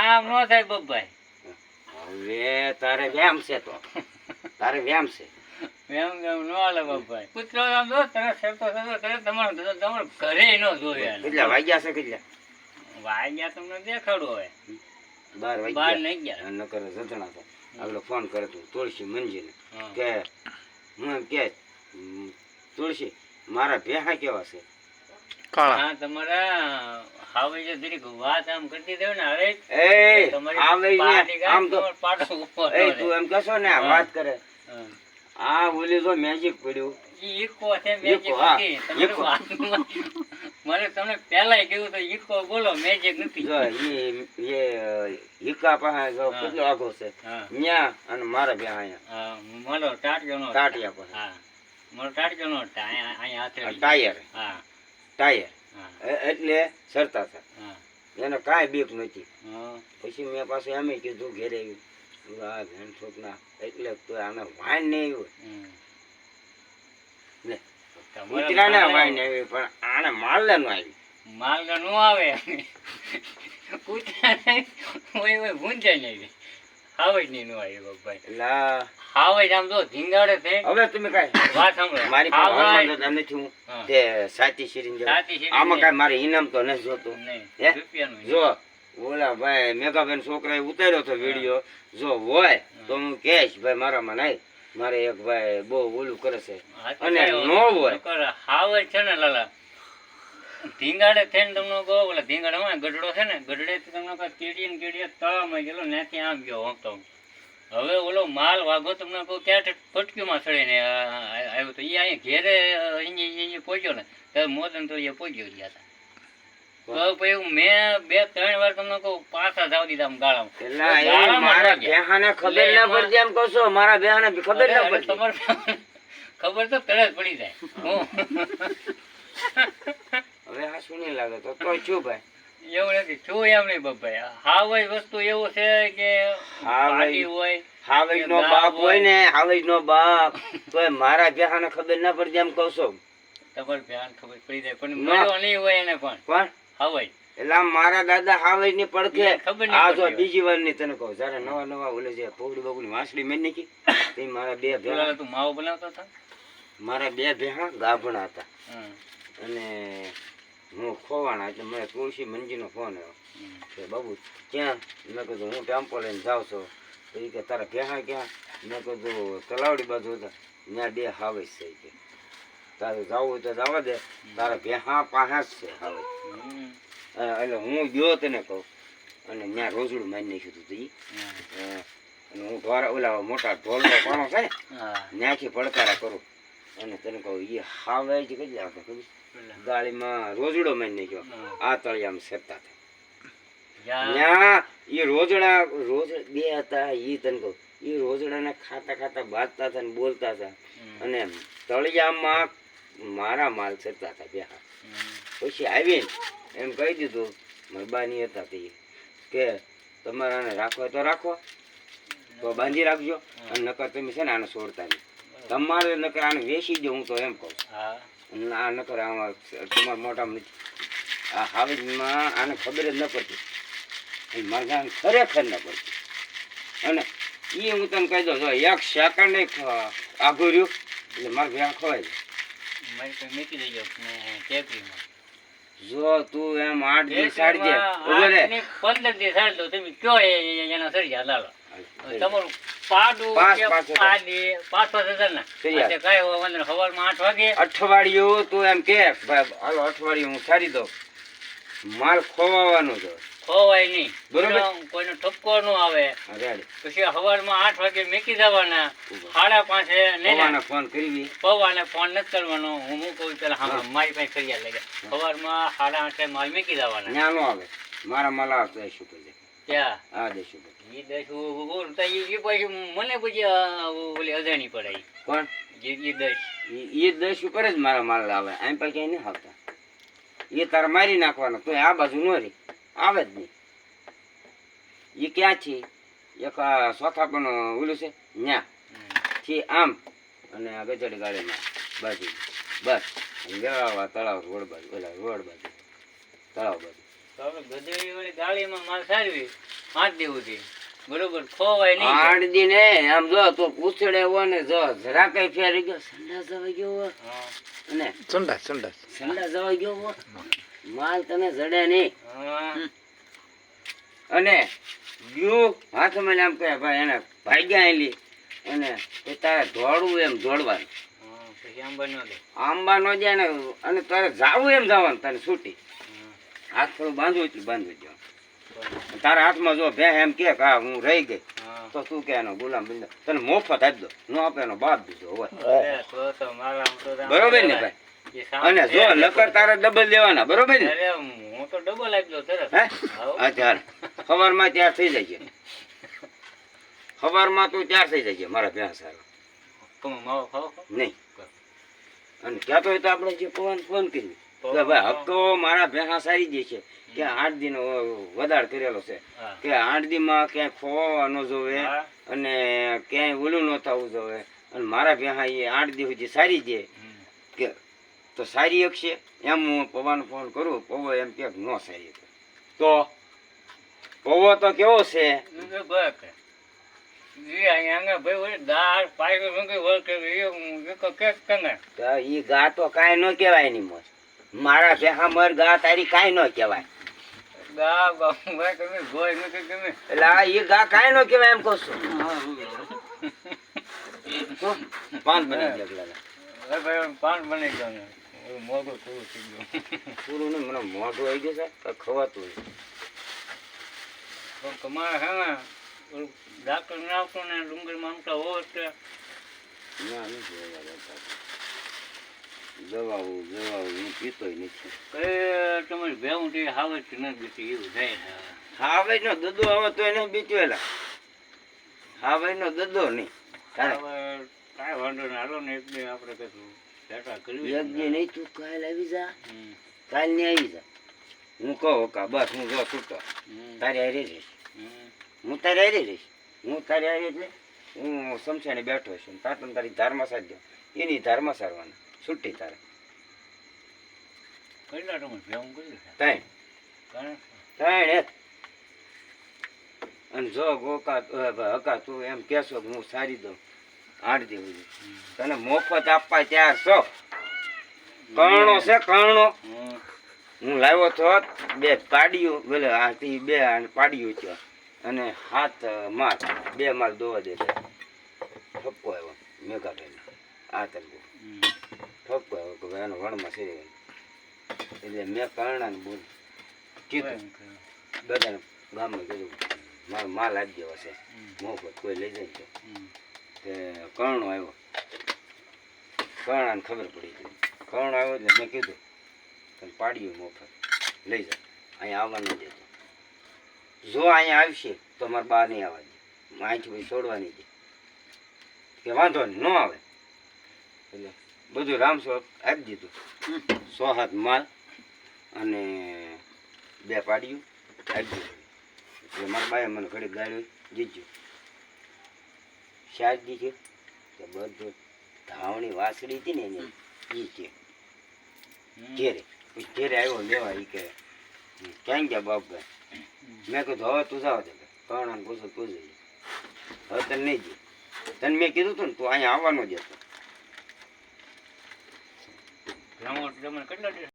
આમ નો થાય બબ્બાઈ હવે તારે વ્યામ છે તો. તારે વ્યામ છે. એમ એમ નો હાલે બબ્બાઈ કૂતરો આમ જો તરત સેતો સરતો કરે તમારું તમાર ઘરે નો જોયા કેટલા વાગ્યા છે કેટલા? વાગ્યા તમને દેખાડો હવે. બાર બાર વાગ્યા નહીં ગયા. નકર જતણા થાય. આગળ ફોન કરે તું તુલસી મંજીને કે હું એમ કે તુલસી મારા ભેહા કેવા છે? હા તમારા હવે જે જરીક વાત આમ કરતી દેવ ને એ આમ તો તમારો પાડો ઊભો એ તું એમ કહેશો ને વાત કરે. આ ઓલી જો મેજિક પડ્યું. ઈકો છે મેજિક નથી. તમારી ઈકો. વાતમાં- મને તમને પહેલાય કીધું તો ઈકો બોલો મેજિક નથી. એ ઈકા પાસે જો. કેટલો આઘો છે. ન્યા અને મારા બે અહીંયા. મારો ટાટિયો નો ટાટિયા પાસે. મારો ટાટિયો નો હતા. અહીંયા અહીંયા આ હાથેળી. ટાયર. હા. ટાયર એટલે સરતા હતા. એને કાંઈ બીક નથી. પછી મેં પાછું એમ કીધું ઘેરે આ ભેણ છોકના એટલે તો આને વાઈન નહીં આવ્યું. કૂતરાને વાઈન આવી પણ આને મારલે નું આવી. માલગા નો આવે કૂતરાને ઓય નહીં હાવજ નહીં નો આવે બાપભાઈ એટલે હાવજ આમ તો ધીંગાડે છે. હવે તમે કાંઈ વાત સાંભળો. મારી પાસે હાવજ- નથી હું. તે સાચી શીરીન જેવું. આમાં નહીં. મારે ઇનામ તો નથી જોતું. નહીં હે? રૂપિયાનું નહીં. જો ઓલા ભાઈ મેઘાબેન છોકરાએ ઉતાર્યો તો વીડિયો. જો હોય તો હું કેશ ભાઈ મારામાં નહીં. મારે એક ભાઈ બહુ ઓલું કરે છે. અને નો હોય. હાવજ છે ને લાલા ધીંગાડે થઈને તમને કહો ઓલા ધીંગાડામાં ગઢડો છે ને ગઢડે તમને કહો કેડીએ ને કેડીએ તળાવમાં ગયેલો ત્યાંથી આમ ગયો હોમતો હવે ઓલો માલ વાઘો તમને કહું ક્યાં ફટકીમાં ચડીને આવ્યો તો. એ અહીંયા ઘેરે અહીંયા પહોંચ્યો ને તો મોદન તો એ પહોંચ્યો ગયા હતા. તો પછી મેં બે ત્રણ વાર તમને કહું પાછા જાવ દીધા આમ ગાળામાં. મારા. બેહાને ખબર ના પડતી એમ કહો છો મારા બેહાને ખબર ના અરે, અરે, પડતી તમારે ખબર તો તરત પડી જાય. હું. હવે આ શું નહીં લાગે? તો તો શું ભાઈ? એવું નથી શું એમ નહીં બાપભાઈ હાવજ વસ્તુ એવું છે કે હાવજ. હોય હાવેજ નો બાપ હોય. ને હાવેજ નો બાપ તો મારા બેહાને ખબર ના પડતી એમ કહું છો. તમારે ધ્યાન ખબર પડી જાય પણ મળ્યો નહીં હોય એને પણ. પણ? હાવજ. એટલે મારા દાદા હાવેજની પડખે ખબર નહીં આ જો બીજી વારની તને કહું જયારે નવા નવા ઓલે જે પોગડી બોગડી વાંસળી મેં નાખી તે મારા બે ભેહા પેલા તું માવો બનાવતો હતા? મારા બે ભેહા ગાભણા હતા. અને હું ખોવાણા એટલે મને તુલસી મંજીનો ફોન આવ્યો. કે બાબુ ક્યાં? મેં કીધું હું ટેમ્પો લઈને જાઉં છું. તો એ કે તારા ભેહા ક્યાં? મેં કીધું તલાવડી બાજુ હતા. ત્યાં બે હાવેજ છે કે તારે જવું હોય તો જવા દે. તારા ભેહા પાસે જ છે હવે. એટલે હું ગયો તને કહું. અને ત્યાં રોજડું મારી નાખ્યું હતું. અને હું ઢોરા ઓલા મોટા ઢોલનો પાણો થાય ત્યાંથી પડકારા કરું. અને તને કહું એ હાવેજ કેટલી આપણે ખબર? પેલા. ગાળીમાં રોજડો મારી નાખ્યો. આ તળિયામાં સેરતા હતા. ત્યાં એ રોજડા રોજ બે હતા એ તને કહું એ રોજડાને ખાતા ખાતા બાંધતા હતા ને બોલતા હતા. અને તળિયામાં મારા માલ ચડતા હતા બે હા. પછી આવીને એમ કહી દીધું મરબાની બાની હતા તે કે તમારાને રાખવા તો રાખો તો બાંધી રાખજો. અને નકર તમે છે ને આને છોડતા નહીં. તમારે નકર આને વેચી દો હું તો એમ કહું આ નકર આમાં તમારા મોટા નથી. આ હાવેજમાં આને ખબર જ ન પડતી. અને મારે ગામ ખરેખર ન પડતી. અને એ હું તને કહી દઉં જો એક સેકન્ડ આઘું રહ્યું એટલે મારે ભેગા ખવાય જાય. ને જો તું એમ આઠ દિવસ સાડજે ને પંદર દિવસ સાડી દો તમે કયો એના સરિયા લાલો હાલ, તમારું પાડું કે પાડી. પાંચ પાંચ હજાર ના. એટલે કાંઈ વાંધો નહીં. સવારમાં આઠ વાગે. અઠવાડિયું તું એમ કે હાલો અઠવાડિયું હું સારી દઉં. માલ ખોવાવાનો જ ખોવાય નહીં. બરોબર. કોઈનો- ઠપકો ન આવે. પછી સવારમાં આઠ વાગે મૂકી દેવાના. સાડા પાંચે નહીં ફોન કરવી. પવાને ફોન નથી કરવાનો. હું હું કહું પેલા હા. મારી પાસે કરી લાગે સવારમાં સાડા આઠે માલ મૂકી દેવાના. ન્યા આવે. મારા માલ આવતો શું પર ત્યાં આ દેશું પર ઈ દસ ઉ- તો ઈ પછી મને પછી ઓલી અજાણી પડે ઈ. કોણ? ઈ દસ એ દસ ઉપર જ મારા માલ આવે. એમ પછી ક્યાંય નહીં આવતા એ તારે મારી નાખવાનો. તો આ બાજુ ન આવે જ નહીં. એ ક્યાં છે? એક ચોથા પણ ઓલું છે? ન્યા. છે આમ. અને આ ગજડી ગાડીમાં. બાજુ. બસ. વેળાવા તળાવ રોડ બાજુ. ઓલા રોડ બાજુ. તળાવ બાજુ. તો હવે ગધેડી વાળી ગાડીમાં માલ સારવી પાંચ દી બરોબર ખોવાય નહીં. આઠ દી આમ જો તો પૂછડે હોય ને જો જરા કઈ ફેરી ગયો સંડા જવા ગયો હોય અને સંડાસ સંડાસ સંડા જવા ગયો હોય માલ તને જડે નહીં. અને ગયું હાથમાં આમ કહે ભાઈ એને ભાગ્યા એલી અને તારે દોડવું એમ દોડવાનું. હા, પછી આમ બન્યો લે. આંબા નો જાય ને અને તારે જાવું એમ જવાનું તને છૂટી. હાથ થોડું બાંધવું એટલું બાંધો જ તારા હાથમાં જો ભે એમ કે હા હું રહી ગઈ. તો તું કે એનો ગુલામ બિંદો તને મોફત આપી દો. ન આપે એનો બાપ દીધો હોય. બરોબર ને ભાઈ? અને જો નકર તારે ડબલ દેવાના બરોબર ને? હું તો ડબલ આપી દઉં તરત હે? સવારમાં ત્યાં થઈ જાય સવારમાં તું ત્યાં થઈ જાય મારા ભેંસ સારો નહીં. અને ક્યાં તો આપણે જે પવન ફોન કર્યું કે ભાઈ હપ્તો મારા ભેંસા સારી જાય છે કે આઠ દિન વધાર કરેલો છે. કે આઠ દીમાં ક્યાંય ખોવા ન જોવે અને ક્યાંય ઓલું ન થવું જોવે. અને મારા ભેંસા એ આઠ દિવસ સુધી સારી છે. કે તો સારી એક છે. એમ હું પવન ફોન કરું પવો એમ કે ન સારી તો? પવો તો કેવો છે? ઈ ગા તો કાંઈ ન કહેવાયની મોજ. મારા ભેહા મર ગા તારી કાંઈ ન કહેવાય. ગા ગા ભાઈ તમે ગોય નથી તમે એટલે આ ઈ ગા કાંઈ ન કહેવાય એમ કહું છું. પાન બની અરે ભાઈ પાન બની ગયો ને મોઢું થોડું થઈ ગયું. પૂરું ને મને મોઢું આવી ગયું છે ખવાતું હોય. તમારે હે ને ડાક્ટર ને આવતો ને માંગતા હો ના નથી. દવાઓ દવાઓ હું પીતોય નથી. કે તમારી ભેવું તે હાવે જ નથી બીતી એવું છે હાવે નો દદો આવે તો એને બીચવેલા. હાવે નો દદો નહીં. કાંઈ. વાંધો નહીં. હાલો ને એક બે આપણે કશું બેઠા કરવી એક નહીં તું કાલ આવી જા. કાલની આવી જા. હું કહો કા બસ હું જો છૂટો. તારે હારે રહીશ. હું તારે હારી રહીશ. હું તારી હારી એટલે હું સમસાને બેઠો છું તાર તારી ધારમાં સાધ્યો એની ધારમાં સારવાના છૂટી તારે. કેટલા તમે કર્યું કારણ તાઈ અને જો ગોકા હકા તું એમ કહેશો કે હું સારી દઉં આઠ દેવું તને મફત આપવા ત્યાર છો? કર્ણો છે કર્ણો. હું લાવ્યો તો બે પાડ્યું બોલે આથી બે પાડ્યું છે. અને હાથ માર બે માલ દોવા દે ઠપકો આવ્યો મેઘાભાઈ આ તરફ આવ્યો કે ભાઈ એનો વણમાં છે. એટલે મેં કર્ણાને બોલ કીધું. બધાને ગામમાં કીધું મારો માલ આપી ગયો છે. મોફત કોઈ લઈ જાય છે તે કર્ણો આવ્યો. કર્ણાને ખબર પડી ગઈ. કર્ણો આવ્યો એટલે મેં કીધું તને પાડ્યું મોફત. લઈ જા. અહીંયા આવવા દેતો. જો અહીંયા આવશે તો મારે બહાર નહીં આવવા દે. અહીંથી પછી છોડવાની છે દે. કે વાંધો નહીં ન આવે. એટલે બધું રામ સ્વરૂપ આપી દીધું. સો હાથ માલ અને બે પાડ્યું આપી દીધું. એટલે મારા બાએ મને ઘડી ગાળ્યું જીજ્યું શારદી છે તો બધું ધાવણી વાસળી હતી ને એને એ છે ઘેરે. ઘેરે આવ્યો લેવા એ કે, ક્યાં ગયા બાપભાઈ? મેં કીધું, હવે તું જાવ દે કર્ણ પૂછો, તું જઈએ હવે તને નહીં જઈ. તને મેં કીધું તું ને, તું અહીંયા આવવાનો જ હતો ભેવું તમને કેટલા